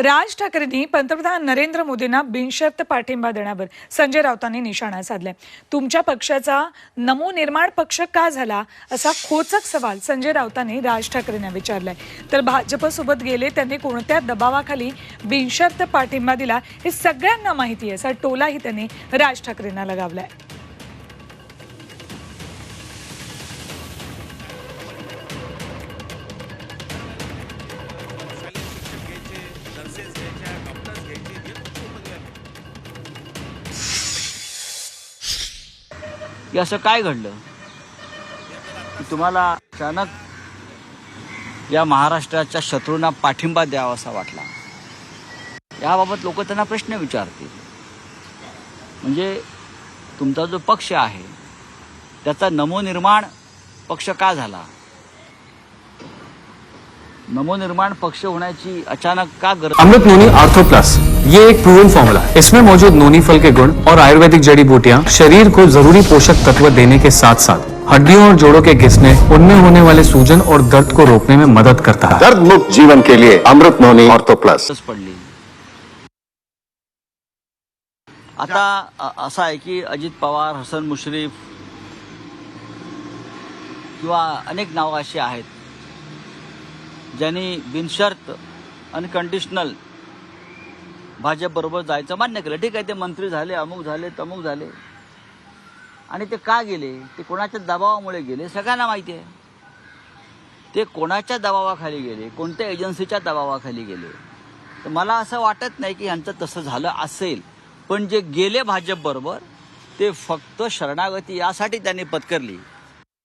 राज ठाकरेंनी पंतप्रधान नरेंद्र मोदींना बिनशर्त पाठिंबा देण्यावर संजय राऊतांनी निशाणा साधलाय. तुमच्या पक्षाचा नमोनिर्माण पक्ष का झाला असा खोचक सवाल संजय राऊतांनी राज ठाकरेंना विचारलाय. तर भाजपसोबत गेले त्यांनी कोणत्या दबावाखाली बिनशर्त पाठिंबा दिला हे सगळ्यांना माहिती आहे असा टोलाही त्यांनी राज ठाकरेंना लगावलाय. की असं काय घडलं? की तुम्हाला अचानक या महाराष्ट्राच्या शत्रूंना पाठिंबा द्यावा असा वाटला? याबाबत लोक त्यांना प्रश्न विचारतील. म्हणजे तुमचा जो पक्ष आहे त्याचा नमोनिर्माण पक्ष का झाला? नमोनिर्माण पक्ष होण्याची अचानक का गरज? Amrit Noni Ortho Plus. ये एक प्रूवन फॉर्मूला है। इसमें मौजूद नोनी फल के गुण और आयुर्वेदिक जड़ी बूटियाँ शरीर को ज़रूरी पोषक तत्व देने के साथ साथ हड्डियों और जोड़ों के घिसने उनमें होने वाले सूजन और दर्द को रोकने में मदद करता है। दर्द मुक्त जीवन के लिए अमृत नोनी ऑर्थो प्लस। आता असं आहे की अजित पवार हसन मुश्रीफ किंवा अनेक नावं अशी आहेत ज्यांनी बिनशर्त अनकंडिशनल भाजपबरोबर जायचं मान्य केलं. ठीक आहे ते मंत्री झाले अमुक झाले तमुक झाले. आणि ते का गेले? ते कोणाच्या दबावामुळे गेले? सगळ्यांना माहिती आहे. ते कोणाच्या दबावाखाली गेले? कोणत्या एजन्सीच्या दबावाखाली गेले? तर मला असं वाटत नाही की ह्यांचं तसं झालं असेल. पण जे गेले भाजपबरोबर ते फक्त शरणागती यासाठी त्यांनी पत्करली.